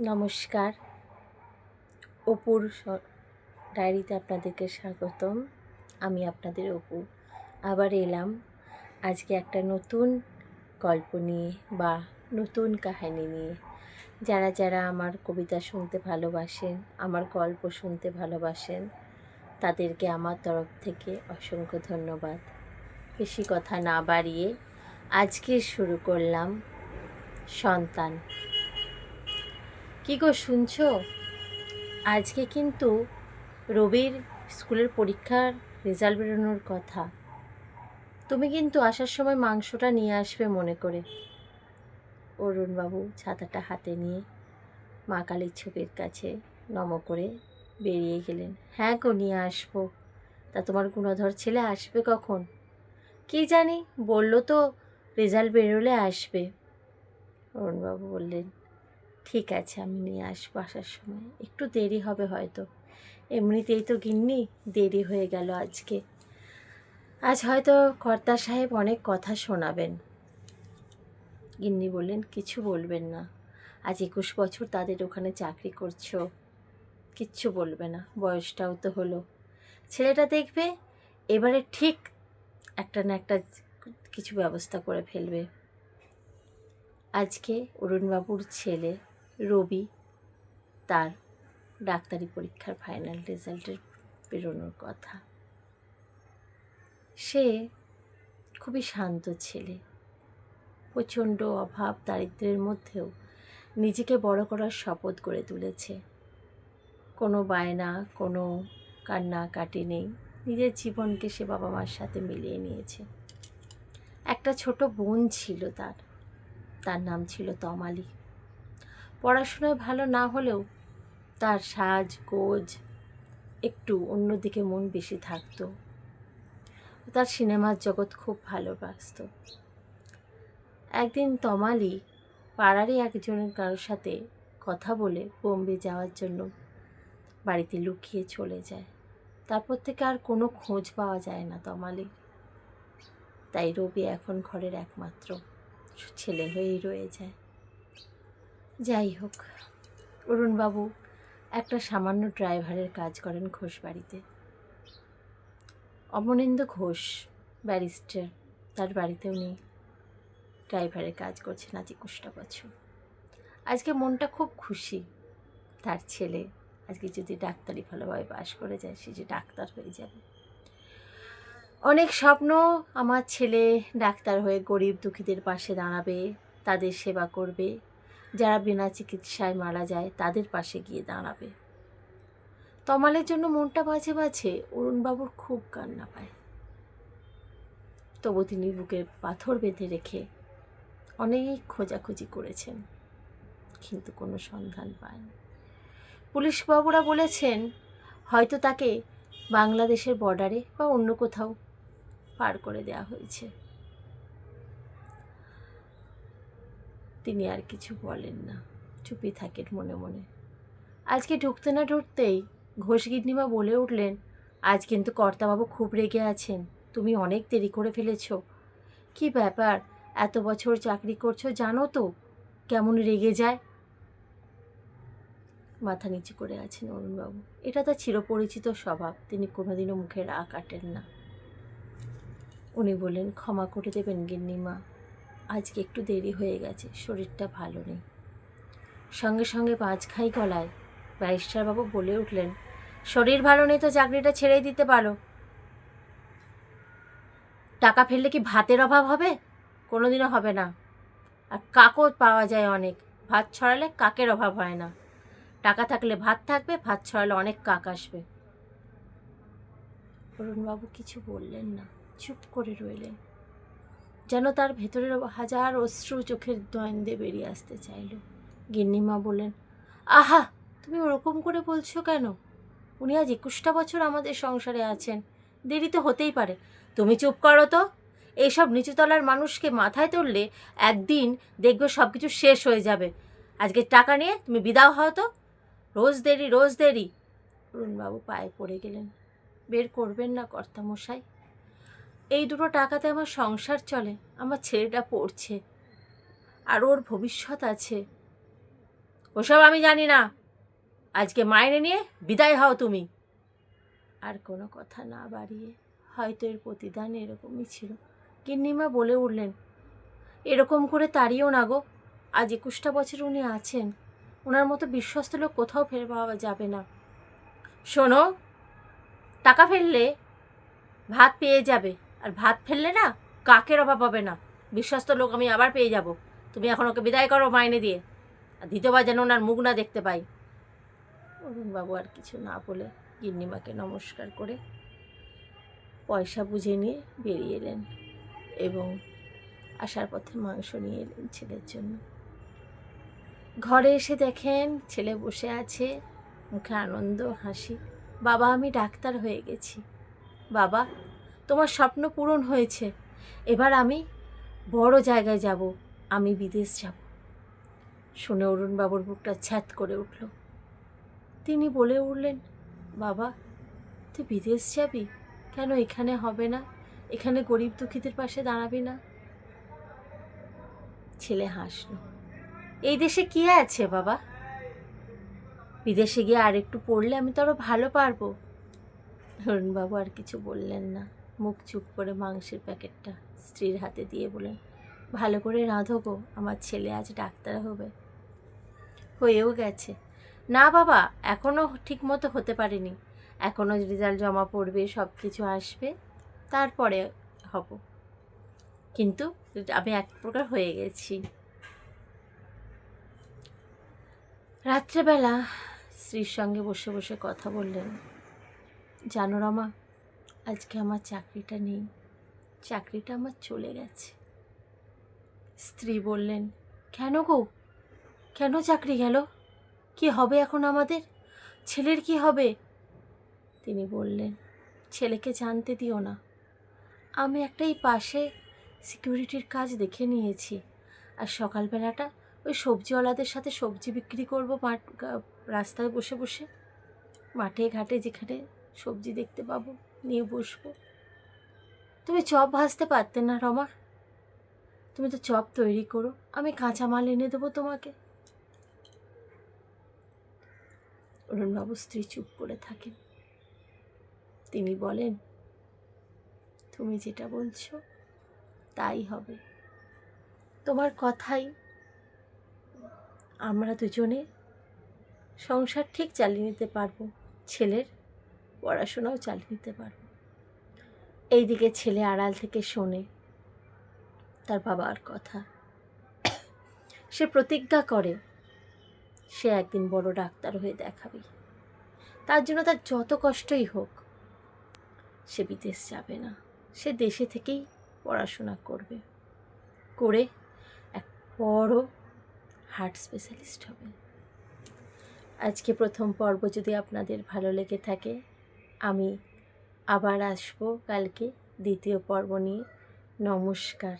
নমস্কার। অপুর ডায়েরিতে আপনাদেরকে স্বাগতম। আমি আপনাদের অপু। আবার এলাম। আজকে একটা নতুন গল্প নিয়ে বা নতুন কাহিনী নিয়ে। যারা যারা আমার কবিতা শুনতে ভালোবাসেন, আমার গল্প শুনতে ভালোবাসেন, তাদেরকে আমার তরফ থেকে অসংখ্য ধন্যবাদ। বেশি কথা না বাড়িয়ে আজকে শুরু করলাম সন্তান। কি গো শুনছো? আজকে কিন্তু রবির স্কুলের পরীক্ষার রেজাল্ট বেরোনোর কথা। তুমি কিন্তু আসার সময় মাংসটা নিয়ে আসবে মনে করে। অরুণবাবু ছাতাটা হাতে নিয়ে মা কালীর ছবির কাছে নম করে বেরিয়ে গেলেন। হ্যাঁ গো, নিয়ে আসব। তা তোমার গুণধর ছেলে আসবে কখন? কি জানি, বলল তো রেজাল্ট বেরোলে আসবে। অরুণবাবু বললেন ঠিক আছে, আমি নিয়ে আসব আসার সময়। একটু দেরি হবে হয়তো। এমনিতেই তো গিন্নি, দেরি হয়ে গেল আজকে। আজ হয়তো কর্তা সাহেব অনেক কথা শোনাবেন। গিন্নি বললেন, কিছু বলবেন না। আজ একুশ বছর তাদের ওখানে চাকরি করছ। কিচ্ছু বলবে না, বয়সটাও তো হলো। ছেলেটা দেখবে, এবারে ঠিক একটা না একটা কিছু ব্যবস্থা করে ফেলবে। আজকে অরুণবাবুর ছেলে রবি তার ডাক্তারি পরীক্ষার ফাইনাল রেজাল্টের বেরোনোর কথা। সে খুবই শান্ত ছেলে। প্রচণ্ড অভাব দারিদ্র্যের মধ্যেও নিজেকে বড় করার শপথ করে তুলেছে। কোনো বায়না, কোনো কান্না কাটি নেই। নিজের জীবনকে সে বাবা মার সাথে মিলিয়ে নিয়েছে। একটা ছোট বোন ছিল তার। তার নাম ছিল তমালি। পড়াশোনায় ভালো না হলেও তার সাজ, গোজ একটু অন্যদিকে মন বেশি থাকতো। তার সিনেমার জগৎ খুব ভালোবাসত। একদিন তমালি পাড়ারই একজনের কারোর সাথে কথা বলে বোম্বে যাওয়ার জন্য বাড়িতে লুকিয়ে চলে যায়। তারপর থেকে আর কোনো খোঁজ পাওয়া যায় না তমালির। তাই রবি এখন ঘরের একমাত্র ছেলে হয়েই রয়ে যায়। যাই হোক, অরুণবাবু একটা সামান্য ড্রাইভারের কাজ করেন ঘোষ বাড়িতে অমনেন্দু ঘোষ, ব্যারিস্টার, তার বাড়িতেও নেই ড্রাইভারের কাজ করছেন আজ একুশটা বছর। আজকে মনটা খুব খুশি, তার ছেলে আজকে যদি ডাক্তারি ভালোভাবে পাশ করে যায়, সে যে ডাক্তার হয়ে যাবে। অনেক স্বপ্ন আমার ছেলে ডাক্তার হয়ে গরিব দুঃখীদের পাশে দাঁড়াবে, তাদের সেবা করবে যারা বিনা চিকিৎসায় মারা যায়, তাদের পাশে গিয়ে দাঁড়াবে। তমালের জন্য মনটা মাঝে মাঝে অরুণবাবুর খুব কান্না পায়। তবু তিনি বুকে পাথর বেঁধে রেখে অনেক খোঁজাখুঁজি করেছেন, কিন্তু কোনো সন্ধান পায়নি। পুলিশ বাবুরা বলেছেন, হয়তো তাকে বাংলাদেশের বর্ডারে বা অন্য কোথাও পার করে দেওয়া হয়েছে। তিনি আর কিছু বলেন না। চুপি থাকেন মনে মনে। আজকে ঢুকতে না ঢুকতেই ঘোষ গিন্নিমা বলে উঠলেন, আজ কিন্তু কর্তাবাবু খুব রেগে আছেন। তুমি অনেক দেরি করে ফেলেছ। কি ব্যাপার? এত বছর চাকরি করছ জানো তো? কেমন রেগে যায়? মাথা নিচু করে আছেন অরুণবাবু। এটা তার চিরপরিচিত স্বভাব। তিনি কোনোদিনও মুখে রাগ কাটেন না। উনি বললেন, ক্ষমা করে দেবেন গিন্নিমা। আজকে একটু দেরি হয়ে গেছে, শরীরটা ভালো নেই। সঙ্গে সঙ্গে পাঁচ খাই গলায় ব্যারিস্টারবাবু বলে উঠলেন, শরীর ভালো নেই তো চাকরিটা ছেড়েই দিতে পারো। টাকা ফেললে কি ভাতের অভাব হবে? কোনোদিনও হবে না। আর কাকও পাওয়া যায় অনেক, ভাত ছড়ালে কাকের অভাব হয় না। টাকা থাকলে ভাত থাকবে, ভাত ছড়ালে অনেক কাক আসবে। অরুণবাবু কিছু বললেন না, চুপ করে রইলেন। যেন তার ভেতরের হাজার অশ্রু চোখের দয়েন্দে বেরিয়ে আসতে চাইল। গিন্নিমা বললেন, আহা, তুমি ওরকম করে বলছো কেন? উনি আজ একুশটা বছর আমাদের সংসারে আছেন। দেরি তো হতেই পারে। তুমি চুপ করো তো। এইসব নিচুতলার মানুষকে মাথায় তুললে একদিন দেখবে সব কিছু শেষ হয়ে যাবে। আজকে টাকা নিয়ে তুমি বিদাও হও তো। রোজ দেরি রোজ দেরি। অরুণবাবু পায়ে পড়ে গেলেন। বের করবেন না কর্তামশাই। এই দুটো টাকাতে আমার সংসার চলে, আমার ছেলেটা পড়ছে, আর ওর ভবিষ্যৎ আছে। ওসব আমি জানি না। আজকে মাইনে নিয়ে বিদায় হও তুমি। আর কোনো কথা না বাড়িয়ে হয়তো এর প্রতিদান এরকমই ছিল। কিন্নিমা বলে উঠলেন, এরকম করে তাড়িও না গো। আজ একুশটা বছর উনি আছেন। ওনার মতো বিশ্বস্ত লোক কোথাও ফের পাওয়া যাবে না। শোনো, টাকা ফেললে ভাত পেয়ে যাবে। আর ভাত ফেললে না কাকের অভাব হবে না। বিশ্বস্ত লোক আমি আবার পেয়ে যাব। তুমি এখন ওকে বিদায় করো মাইনে দিয়ে। আর দ্বিতীয়বার যেন ওনার মুখ না দেখতে পাই। অরুণবাবু আর কিছু না বলে গিন্নিমাকে নমস্কার করে পয়সা বুঝে নিয়ে বেরিয়ে এলেন এবং আসার পথে মাংস নিয়ে এলেন ছেলের জন্য। ঘরে এসে দেখেন ছেলে বসে আছে, মুখে আনন্দ, হাসি। বাবা, আমি ডাক্তার হয়ে গেছি। বাবা তোমার স্বপ্ন পূরণ হয়েছে। এবার আমি বড় জায়গায় যাব, আমি বিদেশ যাব। শুনে অরুণবাবুর বুকটা ছ্যাত করে উঠল। তিনি বলে উঠলেন, বাবা, তুই বিদেশ যাবি? কেন এখানে হবে না? এখানে গরিব দুঃখীদের পাশে দাঁড়াবি না? ছেলে হাসল, এই দেশে কি আছে বাবা? বিদেশে গিয়ে আর একটু পড়লে আমি তো আরও ভালো পারব। অরুণবাবু আর কিছু বললেন না। মুখ চুপ করে মাংসের প্যাকেটটা স্ত্রীর হাতে দিয়ে বলেন ভালো করে রাঁধো গো, আমার ছেলে আজ ডাক্তার হবে। হয়েও গেছে। না বাবা এখনও ঠিক মতো হতে পারেনি। এখনও রেজাল্ট জমা পড়বে সব কিছু আসবে, তারপরে হব। কিন্তু আমি এক প্রকার হয়ে গেছি। রাত্রেবেলা স্ত্রীর সঙ্গে বসে বসে কথা বললেন, জানো রমা আজকে আমার চাকরিটা নেই। চাকরিটা আমার চলে গেছে। স্ত্রী বললেন, কেন গো? কেন চাকরি গেল? কি হবে এখন আমাদের? ছেলের কি হবে? তিনি বললেন, ছেলেকে জানতে দিও না। আমি একটাই পাশে সিকিউরিটির কাজ দেখে নিয়েছি। আর সকালবেলাটা ওই সবজিওয়ালাদের সাথে সবজি বিক্রি করব মাঠ রাস্তায় বসে বসে। মাঠে, ঘাটে, যেখানে সবজি দেখতে পাবো। নিয়ে বসবো। তুমি চপ ভাজতে পারতে না, রমা। তুমি তো চপ তৈরি করো, আমি কাঁচা মাল এনে দেবো তোমাকে। অরুণবাবু স্ত্রী চুপ করে থাকেন। তিনি বলেন, তুমি যেটা বলছো, তাই হবে। তোমার কথাই আমরা দুজনে সংসার ঠিক চালিয়ে নিতে পারব, ছেলের পড়াশোনাও চালিয়ে নিতে পারব। এইদিকে ছেলে আড়াল থেকে শোনে, তার বাবার কথা। সে প্রতিজ্ঞা করে, সে একদিন বড় ডাক্তার হয়ে দেখাবে। তার জন্য তার যত কষ্টই হোক, সে বিদেশ যাবে না। সে দেশে থেকেই পড়াশোনা করবে, করে এক বড় হার্ট স্পেশালিস্ট হবে। আজকে প্রথম পর্ব যদি আপনাদের ভালো লেগে থাকে আমি আবার আসব কালকে দ্বিতীয় পর্ব নিয়ে। নমস্কার।